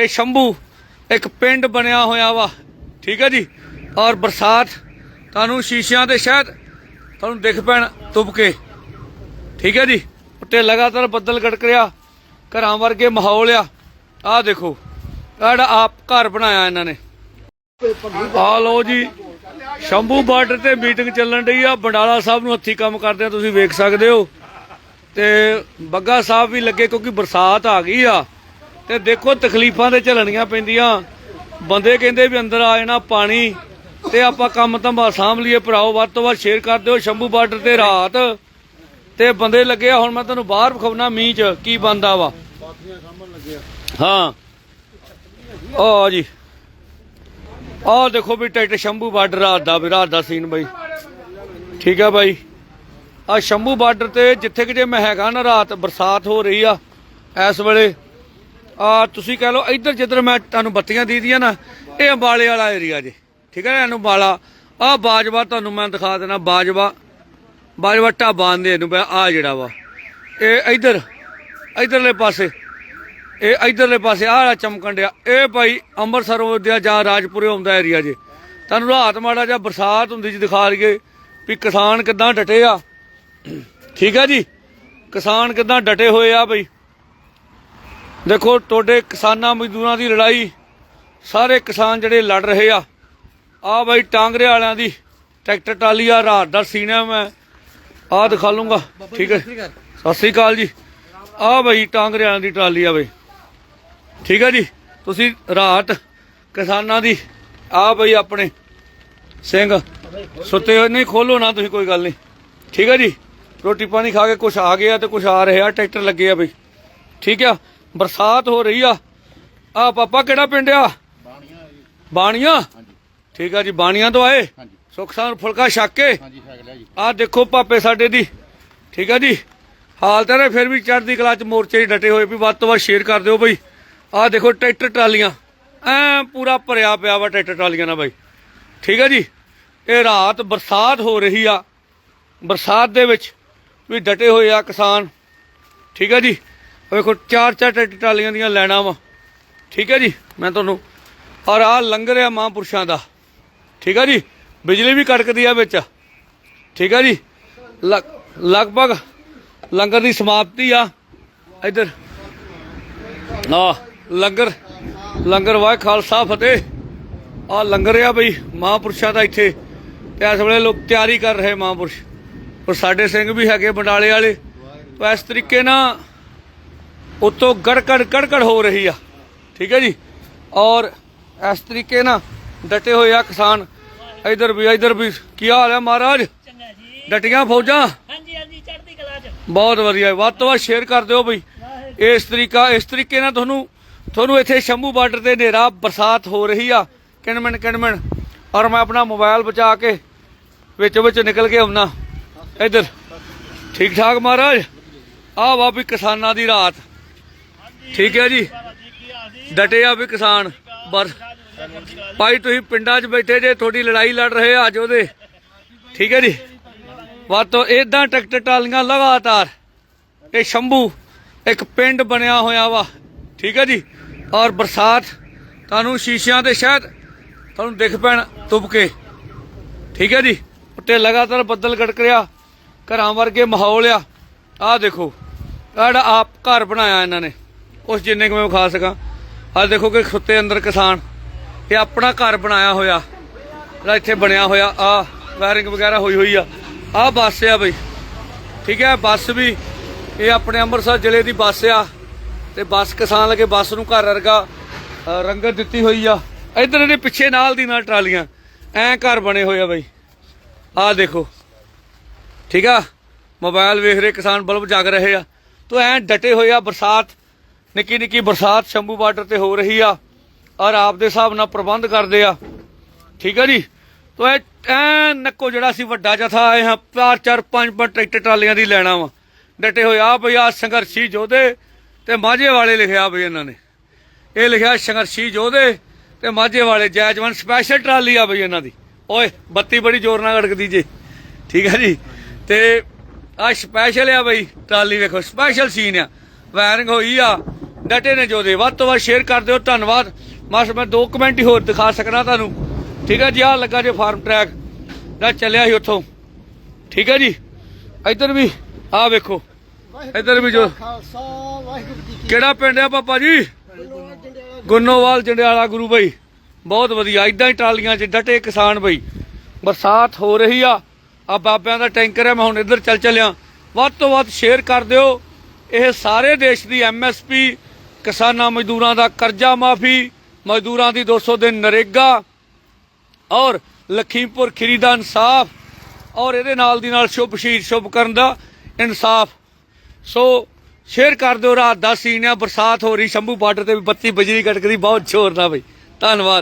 ਇਹ ਸ਼ੰਭੂ ਇੱਕ ਪਿੰਡ ਬਣਿਆ ਹੋਇਆ ਵਾ, ਠੀਕ ਹੈ ਜੀ? ਔਰ ਬਰਸਾਤ ਤੁਹਾਨੂੰ ਸ਼ੀਸ਼ਿਆਂ ਦੇ ਸ਼ਾਇਦ ਤੁਹਾਨੂੰ ਦਿਖ ਪੈਣ ਤੁਬਕੇ ਠੀਕ ਹੈ ਜੀ? ਉੱਤੇ ਲਗਾਤਾਰ ਬੱਦਲ ਗੜਕ ਰਿਹਾ, ਘਰਾਂ ਵਰਗੇ ਮਾਹੌਲ ਆ। ਆਹ ਦੇਖੋ, ਆਹ ਆਪ ਘਰ ਬਣਾਇਆ ਇਹਨਾਂ ਨੇ। ਆ ਲਓ ਜੀ, ਸ਼ੰਭੂ ਬਾਰਡਰ ਤੇ ਮੀਟਿੰਗ ਚੱਲਣ ਰਹੀ ਆ। ਬੰਡਾਲਾ ਸਾਹਿਬ ਨੂੰ ਹੱਥੀ ਕੰਮ ਕਰਦੇ ਆ, ਤੁਸੀਂ ਵੇਖ ਸਕਦੇ ਹੋ। ਤੇ ਬੱਗਾ ਸਾਹਿਬ ਵੀ ਲੱਗੇ ਕਿਉਂਕਿ ਬਰਸਾਤ ਆ ਗਈ ਆ। ਤੇ ਦੇਖੋ ਤਕਲੀਫਾਂ ਤੇ ਝੱਲਣੀਆਂ ਪੈਂਦੀਆਂ। ਬੰਦੇ ਕਹਿੰਦੇ ਵੀ ਅੰਦਰ ਆ ਜਾਣਾ ਪਾਣੀ, ਤੇ ਆਪਾਂ ਕੰਮ ਧੰਬਾ ਸਾਂਭ ਲਈਏ ਭਰਾਓ, ਵੱਧ ਤੋਂ ਵੱਧ ਸ਼ੇਅਰ ਕਰ ਦਿਓ ਸ਼ੰਭੂ ਬਾਰਡਰ ਤੇ ਰਾਤ। ਤੇ ਬੰਦੇ ਲੱਗੇ ਹੁਣ ਮੈਂ ਤੁਹਾਨੂੰ ਬਾਹਰ ਵਿਖਾਉਣਾ ਮੀਂਹ ਚ, ਕੀ ਬੰਦਾ ਵਾ। ਹਾਂ। ਆ ਜੀ। ਆਹ ਦੇਖੋ ਵੀ ਟਰੈਕਟਰ ਸ਼ੰਭੂ ਬਾਰਡਰ ਰਾਤ ਦਾ ਵੀ ਰਾਤ ਦਾ ਸੀਨ ਬਾਈ। ਠੀਕ ਆ ਬਾਈ। ਆ ਸ਼ੰਭੂ ਬਾਰਡਰ ਤੇ ਜਿੱਥੇ ਕਿ ਜੇ ਮੈਂ ਹੈਗਾ ਨਾ ਰਾਤ, ਬਰਸਾਤ ਹੋ ਰਹੀ ਆ, ਇਸ ਵੇਲੇ ਆ ਤੁਸੀਂ ਕਹ ਲਓ ਇੱਧਰ ਜਿੱਧਰ ਮੈਂ ਤੁਹਾਨੂੰ ਬੱਤੀਆਂ ਦੇ ਦੀਆਂ ਨਾ, ਇਹ ਅੰਬਾਲੇ ਵਾਲਾ ਏਰੀਆ ਜੇ। ਠੀਕ ਹੈ ਨਾ, ਇਹਨੂੰ ਬਾਲਾ ਆ ਬਾਜਵਾ ਤੁਹਾਨੂੰ ਮੈਂ ਦਿਖਾ ਦੇਣਾ, ਬਾਜਵਾ। ਬਾਜਵਾ ਢਾਬਾ ਆਂਦੇ ਇਹਨੂੰ ਆ ਜਿਹੜਾ ਵਾ। ਇਹ ਇੱਧਰ, ਇੱਧਰਲੇ ਪਾਸੇ। ਇਹ ਇੱਧਰਲੇ ਪਾਸੇ, ਆਹ ਵਾਲਾ ਚਮਕਣ ਡਿਆ। ਇਹ ਭਾਈ ਅੰਮ੍ਰਿਤਸਰ ਦੇ ਜਾਂ ਰਾਜਪੁਰੇ ਆਉਂਦਾ ਏਰੀਆ ਜੇ। ਤੁਹਾਨੂੰ ਰਾਤ ਮਾੜਾ ਜਾਂ ਬਰਸਾਤ ਹੁੰਦੀ ਜੀ ਦਿਖਾ ਲਈਏ ਵੀ ਕਿਸਾਨ ਕਿਦਾਂ ਡਟੇ ਆ। ਠੀਕ ਆ ਜੀ? ਕਿਸਾਨ ਕਿਦਾਂ ਡਟੇ ਹੋਏ ਆ ਬਈ ਦੇਖੋ ਤੁਹਾਡੇ ਕਿਸਾਨਾਂ ਮਜ਼ਦੂਰਾਂ ਦੀ ਲੜਾਈ ਸਾਰੇ ਕਿਸਾਨ ਜਿਹੜੇ ਲੜ ਰਹੇ ਆ। ਆ ਬਈ ਟਾਂਗਰੇ ਵਾਲਿਆਂ ਦੀ ਟਰੈਕਟਰ ਟਾਲੀ ਆ ਰਾਤ ਦਾ ਸੀਨਾ ਮੈਂ। ਆ ਦਿਖਾ ਲੂੰਗਾ ਠੀਕ ਹੈ? ਸਤਿ ਸ੍ਰੀ ਅਕਾਲ। ਜੀ। ਆ ਬਈ ਟਾਂਗਰੇ ਵਾਲਿਆਂ ਦੀ ਟਰਾਲੀ ਆ ਬਈ। ਠੀਕ ਹੈ ਜੀ? ਤੁਸੀਂ ਰਾਤ ਕਿਸਾਨਾਂ ਦੀ ਆ ਬਈ ਆਪਣੇ ਸਿੰਘ। ਸੁੱਤੇ ਹੋਏ ਨਹੀਂ ਖੋਲੋ ਨਾ ਤੁਸੀਂ ਕੋਈ ਗੱਲ ਨਹੀਂ। ਠੀਕ ਹੈ ਜੀ? ਰੋਟੀ ਪਾਣੀ ਖਾ ਕੇ ਕੁਝ ਆ ਗਿਆ ਤੇ ਕੁਝ ਆ ਰਿਹਾ ਟਰੈਕਟਰ ਲੱਗੇ ਆ ਬਈ। ਠੀਕ ਆ? ਬਰਸਾਤ ਹੋ ਰਹੀ ਆ। ਆ ਪਾਪਾ ਕਿਹੜਾ ਪਿੰਡ ਆ? ਬਾਣੀਆਂ ਠੀਕ ਆ ਜੀ ਬਾਣੀਆਂ ਤੋਂ ਆਏ? ਸੁਖਸਾਨ ਫੁਲਕਾ ਛੱਕ ਕੇ? ਆ ਦੇਖੋ ਪਾਪੇ ਸਾਡੇ ਦੀ। ਠੀਕ ਆ ਜੀ? ਹਾਲਤ ਹੈ ਫਿਰ ਵੀ ਚੜ੍ਹਦੀ ਕਲਾ ਚ ਮੋਰਚੇ 'ਚ ਡਟੇ ਹੋਏ ਵੀ ਵੱਧ ਤੋਂ ਵੱਧ ਸ਼ੇਅਰ ਕਰ ਦਿਓ ਬਈ। ਆ ਦੇਖੋ ਟਰੈਕਟਰ ਟਰਾਲੀਆਂ। ਐ ਪੂਰਾ ਭਰਿਆ ਪਿਆ ਵਾ ਟਰੈਕਟਰ ਟਰਾਲੀਆਂ ਨਾਲ ਬਾਈ। ਠੀਕ ਆ ਜੀ? ਇਹ ਰਾਤ ਬਰਸਾਤ ਹੋ ਰਹੀ ਆ। ਬਰਸਾਤ ਦੇ ਵਿੱਚ ਵੀ ਡਟੇ ਹੋਏ ਆ ਕਿਸਾਨ। ਠੀਕ ਆ ਜੀ? ਵੇਖੋ, ਚਾਰ ਚਾਰ ਟਰੈਕਟਰ ਟਰਾਲੀਆਂ ਦੀਆਂ ਲੈਣਾ ਵਾ। ਠੀਕ ਹੈ ਜੀ? ਮੈਂ ਤੁਹਾਨੂੰ ਔਰ ਆ ਲੰਗਰ ਆ ਮਹਾਂਪੁਰਸ਼ਾਂ ਦਾ। ਠੀਕ ਆ ਜੀ? ਬਿਜਲੀ ਵੀ ਕੜਕਦੀ ਆ ਵਿੱਚ। ਠੀਕ ਹੈ ਜੀ? ਲਗ- ਲਗਭਗ ਲੰਗਰ ਦੀ ਸਮਾਪਤੀ ਆ। ਇੱਧਰ। ਆ, ਲੰਗਰ ਲੰਗਰ ਵਾਹਿ ਖਾਲਸਾ ਫਤਿਹ। ਆ ਲੰਗਰ ਆ ਬਈ, ਮਹਾਂਪੁਰਸ਼ਾਂ ਦਾ ਇੱਥੇ। ਤੇ ਇਸ ਵੇਲੇ ਲੋਕ ਤਿਆਰੀ ਕਰ ਰਹੇ ਮਹਾਂਪੁਰਸ਼। ਔਰ ਸਾਡੇ ਸਿੰਘ ਵੀ ਹੈਗੇ, ਬੰਡਾਲੇ ਵਾਲੇ। ਤਾਂ ਇਸ ਤਰੀਕੇ ਨਾਲ ਉਤੋਂ ਗੜਕੜ ਗੜਕੜ ਹੋ ਰਹੀ ਆ। ਠੀਕ ਹੈ ਜੀ? ਔਰ ਇਸ ਤਰੀਕੇ ਨਾਲ ਡਟੇ ਹੋਏ ਆ ਕਿਸਾਨ। ਇਧਰ ਵੀ ਇਧਰ ਵੀ। ਕੀ ਹਾਲ ਹੈ ਮਹਾਰਾਜ? ਚੰਗਾ ਜੀ। ਡਟੀਆਂ ਫੌਜਾਂ? ਹਾਂਜੀ ਹਾਂਜੀ ਚੜ੍ਹਦੀ ਕਲਾ ਚ। ਬਹੁਤ ਵਧੀਆ ਵੱਧ ਤੋਂ ਵੱਧ ਸ਼ੇਅਰ ਕਰ ਦਿਓ ਬਈ। ਇਸ ਤਰੀਕਾ ਇਸ ਤਰੀਕੇ ਨਾਲ ਤੁਹਾਨੂੰ ਤੁਹਾਨੂੰ ਇੱਥੇ ਸ਼ੰਭੂ ਬਾਰਡਰ ਤੇ ਹਨੇਰਾ ਬਰਸਾਤ ਹੋ ਰਹੀ ਆ। ਕਿਣਮਣ ਕਿਣਮਣ ਔਰ ਮੈਂ ਆਪਣਾ ਮੋਬਾਈਲ ਬਚਾ ਕੇ ਵਿੱਚ ਵਿੱਚ ਨਿਕਲ ਕੇ ਆਉਣਾ ਇੱਧਰ। ਠੀਕ ਠਾਕ ਮਹਾਰਾਜ? ਆਹ ਵਾ ਵੀ ਕਿਸਾਨਾਂ ਦੀ ਰਾਤ। ਠੀਕ ਹੈ ਜੀ। ਡਟੇ ਆ ਵੀ ਕਿਸਾਨ। ਬਰ ਭਾਈ, ਤੁਸੀਂ ਪਿੰਡਾਂ 'ਚ ਬੈਠੇ ਜੇ, ਤੁਹਾਡੀ ਲੜਾਈ ਲੜ ਰਹੇ ਆ ਅੱਜ ਉਹਦੇ। ਠੀਕ ਹੈ ਜੀ। ਵੱਧ ਤੋਂ ਇਦਾਂ ਟਰੈਕਟਰ ਟਾਲੀਆਂ ਲਗਾਤਾਰ। ਇਹ ਸ਼ੰਭੂ ਇੱਕ ਪਿੰਡ ਬਣਿਆ ਹੋਇਆ ਵਾ। ਠੀਕ ਹੈ ਜੀ। ਔਰ ਬਰਸਾਤ ਤੁਹਾਨੂੰ ਸ਼ੀਸ਼ਿਆਂ ਦੇ ਸ਼ਾਇਦ ਤੁਹਾਨੂੰ ਦਿਖ ਪੈਣ ਤੁਬਕੇ ਠੀਕ ਹੈ ਜੀ। ਉੱਤੇ ਲਗਾਤਾਰ ਬੱਦਲ ਗੜਕ ਰਿਹਾ। ਘਰਾਂ ਵਰਗੇ ਮਾਹੌਲ ਆ। ਆਹ ਦੇਖੋ। ਆਹ ਆਪ ਘਰ ਬਣਾਇਆ ਇਹਨਾਂ ਨੇ। ਉਸ ਜਿੰਨੇ ਕੁ ਮੈਂ ਵਿਖਾ ਸਕਾਂ। ਆ ਦੇਖੋ ਕਿ ਸੁੱਤੇ ਅੰਦਰ ਕਿਸਾਨ, ਇਹ ਆਪਣਾ ਘਰ ਬਣਾਇਆ ਹੋਇਆ। ਜਿਹੜਾ ਇੱਥੇ ਬਣਿਆ ਹੋਇਆ ਆ ਵਾਇਰਿੰਗ ਵਗੈਰਾ ਹੋਈ ਹੋਈ ਆ। ਆਹ ਬੱਸ ਆ ਬਈ। ਠੀਕ ਹੈ, ਬੱਸ ਵੀ, ਇਹ ਆਪਣੇ ਅੰਮ੍ਰਿਤਸਰ ਜ਼ਿਲ੍ਹੇ ਦੀ ਬੱਸ ਆ। ਤੇ ਬੱਸ ਕਿਸਾਨ ਲਗੇ ਬੱਸ ਨੂੰ ਘਰ ਵਰਗਾ ਰੰਗਤ ਦਿੱਤੀ ਹੋਈ ਆ। ਇਧਰ ਇਹਦੇ ਪਿੱਛੇ ਨਾਲ ਦੀ ਨਾਲ ਟਰਾਲੀਆਂ, ਐ ਘਰ ਬਣੇ ਹੋਏ ਆ ਬਈ। ਆਹ ਦੇਖੋ। ਠੀਕ ਆ? ਮੋਬਾਈਲ ਵੇਖ ਰਹੇ ਕਿਸਾਨ ਬਲਬ ਜਗ ਰਹੇ ਆ। ਤੋ ਐ ਡਟੇ ਹੋਏ ਆ ਬਰਸਾਤ ਨਿੱਕੀ ਨਿੱਕੀ ਬਰਸਾਤ ਸ਼ੰਭੂ ਬਾਰਡਰ ਤੇ ਹੋ ਰਹੀ ਆ, ਔਰ ਆਪ ਦੇ ਹਿਸਾਬ ਨਾਲ ਪ੍ਰਬੰਧ ਕਰਦੇ ਆ। ਠੀਕ ਆ ਜੀ? ਤੋ ਇਹ ਐ ਨੱਕੋ ਜਿਹੜਾ ਸੀ ਵੱਡਾ ਜਥਾ ਆਏ ਹਾਂ, ਚਾਰ ਚਾਰ, ਪੰਜ ਪੰਜ ਟਰੈਕਟਰ ਟਰਾਲੀਆਂ ਦੀ ਲੈਣਾ ਵਾ। ਡਟੇ ਹੋਏ ਆ ਬਈ ਆ ਸੰਘਰਸ਼ੀ ਯੋਧੇ ਤੇ ਮਾਝੇ ਵਾਲੇ ਲਿਖਿਆ ਬਈ ਇਹਨਾਂ ਨੇ। ਇਹ ਲਿਖਿਆ ਸੰਘਰਸ਼ੀ ਯੋਧੇ ਤੇ ਮਾਝੇ ਵਾਲੇ ਜੈਜਵਾਨ ਸਪੈਸ਼ਲ ਟਰਾਲੀ ਆ ਬਈ ਇਹਨਾਂ ਦੀ। ਓਏ, ਬੱਤੀ ਬੜੀ ਜ਼ੋਰ ਨਾਲ ਗੜਕਦੀ ਜੇ। ਠੀਕ ਹੈ ਜੀ? ਤੇ ਆ ਸਪੈਸ਼ਲ ਆ ਬਈ, ਟਰਾਲੀ ਵੇਖੋ, ਸਪੈਸ਼ਲ ਸੀਨ ਆ। ਵਾਇਰਿੰਗ ਹੋਈ ਆ ਡਟੇ ਨੇ ਜੋਦੇ ਵੱਧ ਤੋਂ ਵੱਧ ਸ਼ੇਅਰ ਕਰ ਦਿਓ। ਧੰਨਵਾਦ। ਬਸ ਮੈਂ ਦੋ ਕਮੈਂਟ ਹੀ ਹੋਰ ਦਿਖਾ ਸਕਣਾ ਤੁਹਾਨੂੰ। ਠੀਕ ਹੈ ਜੀ? ਆ ਲੱਗਾ ਜੇ ਫਾਰਮ ਟਰੈਕ ਦਾ ਚੱਲਿਆ ਸੀ ਉੱਥੋਂ। ਠੀਕ ਹੈ ਜੀ? ਇੱਧਰ ਵੀ ਆ ਵੇਖੋ। ਇੱਧਰ ਵੀ ਜੋ ਜੀ ਕਿਹੜਾ ਪਿੰਡ ਆ ਪਾਪਾ ਜੀ? ਗੁੰਨੋਵਾਲ ਜੰਡਿਆਲਾ ਗੁਰੂ ਬਈ। ਬਹੁਤ ਵਧੀਆ। ਇਦਾਂ ਹੀ ਟਰਾਲੀਆਂ 'ਚ ਡਟੇ ਕਿਸਾਨ ਬਈ। ਬਰਸਾਤ ਹੋ ਰਹੀ ਆ। ਆ ਬਾਬਿਆਂ ਦਾ ਟੈਂਕਰ ਹੈ। ਮੈਂ ਹੁਣ ਇੱਧਰ ਚੱਲ ਚੱਲਿਆ। ਵੱਧ ਤੋਂ ਵੱਧ ਸ਼ੇਅਰ ਕਰ ਦਿਓ। ਇਹ ਸਾਰੇ ਦੇਸ਼ ਦੀ ਐਮਐਸਪੀ ਕਿਸਾਨਾਂ ਮਜ਼ਦੂਰਾਂ ਦਾ ਕਰਜ਼ਾ ਮਾਫੀ, ਮਜ਼ਦੂਰਾਂ ਦੀ 200 ਦਿਨ ਨਰੇਗਾ ਔਰ ਲਖੀਮਪੁਰ ਖੀਰੀ ਦਾ ਇਨਸਾਫ ਔਰ ਇਹਦੇ ਨਾਲ ਦੀ ਨਾਲ ਸ਼ੁਭ ਸ਼ਹੀਦ, ਸ਼ੁਭ ਕਰਨ ਦਾ ਇਨਸਾਫ। ਸੋ ਸ਼ੇਅਰ ਕਰ ਦਿਓ ਰਾਤ ਦਾ ਸੀਨ ਬਰਸਾਤ ਹੋ ਰਹੀ, ਸ਼ੰਭੂ ਬਾਰਡਰ ਤੇ ਵੀ ਬੱਤੀ ਬਜਰੀ ਕਟਕਦੀ, ਬਹੁਤ ਜ਼ੋਰ ਨਾਲ ਬਈ। ਧੰਨਵਾਦ।